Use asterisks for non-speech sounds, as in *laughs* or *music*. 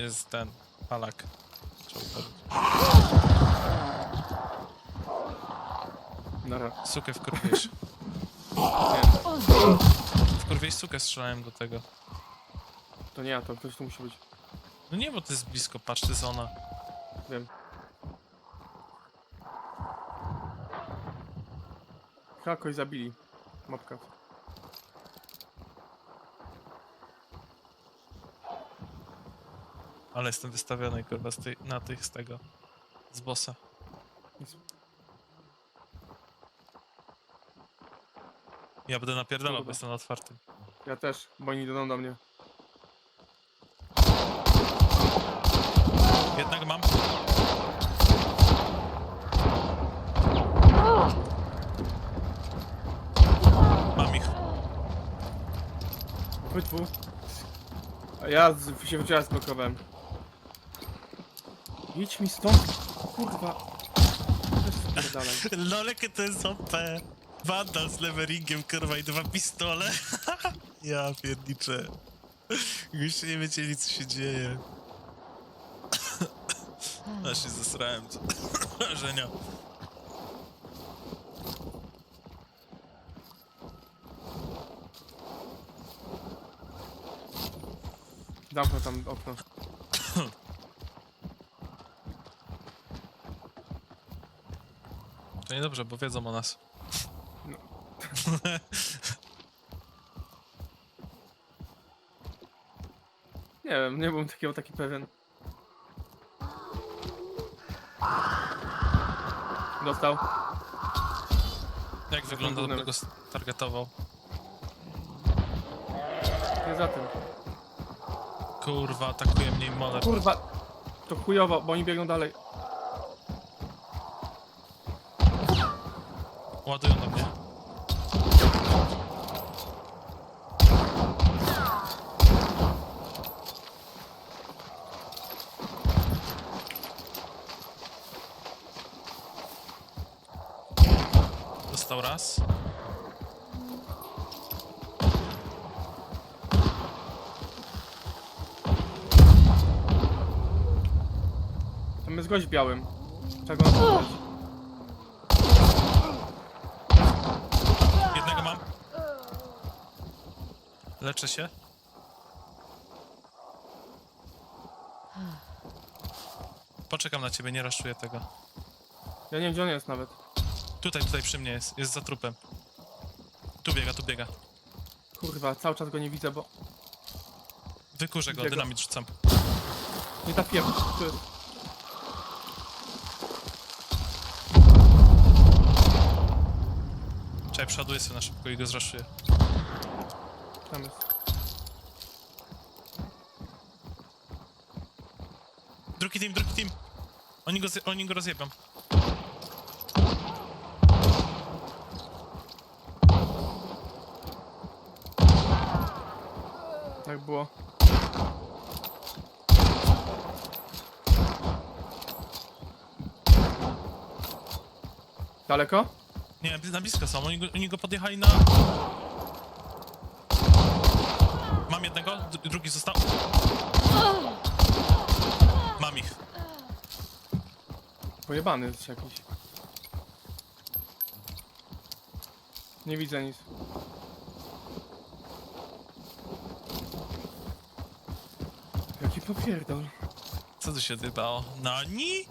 jest ten palak. Nara. Sukę. Nie, Wkurwiłeś sukę, strzelałem do tego. to nie ja, to ktoś tu musi być. No nie, bo to jest blisko, patrz, to jest ona. Wiem. Kogoś zabili. Mopka. Ale jestem wystawiony, kurwa, z tej, na tych, z tego. Z bossa. Ja będę napierdalał, bo Kurwa. jestem na otwartym. Ja też, bo oni idą do mnie. Jednak mam. Mam ich. Dwóch. A ja z, się wczoraj zblokowałem. Idź mi stąd, kurwa. Też. No jakie to jest OP. Vandal z leveringiem, kurwa, i dwa pistole. *laughs* ja pierniczę. Już nie wiedzieli, co się dzieje. *coughs* Aż się zesrałem? *coughs* Żenia. Zamknę tam okno. *coughs* To niedobrze, bo wiedzą o nas. No. *laughs* Nie wiem, nie byłem takiego taki pewien. Dostał. Jak wygląda, by go targetował? Nie za tym. Kurwa, atakuje mnie moler. Kurwa! To chujowo, bo oni biegną dalej. Ładują na mnie. Dostał raz. Tam jest gość białym. On tu jest? Jednego mam. Leczę się. Poczekam na ciebie, nie raszuję tego. Ja nie wiem gdzie on jest nawet. Tutaj, tutaj przy mnie jest, jest za trupem. Tu biega, tu biega. Kurwa, cały czas go nie widzę, bo Wykurzę go, Gdzie go? dynamit rzucam. nie trafiłem. Tu jest. Czekaj, przoduję sobie na szybko i go zraszuję. Tam jest. Drugi team, drugi team! Oni go, zje- oni go rozjebią. Tak było. Daleko? Nie, na blisko są, oni go, oni go podjechali na... Mam jednego, drugi został. Mam ich. Pojebany jest jakiś. Nie widzę nic. Jaki popierdol. Co tu się dybało? Nani?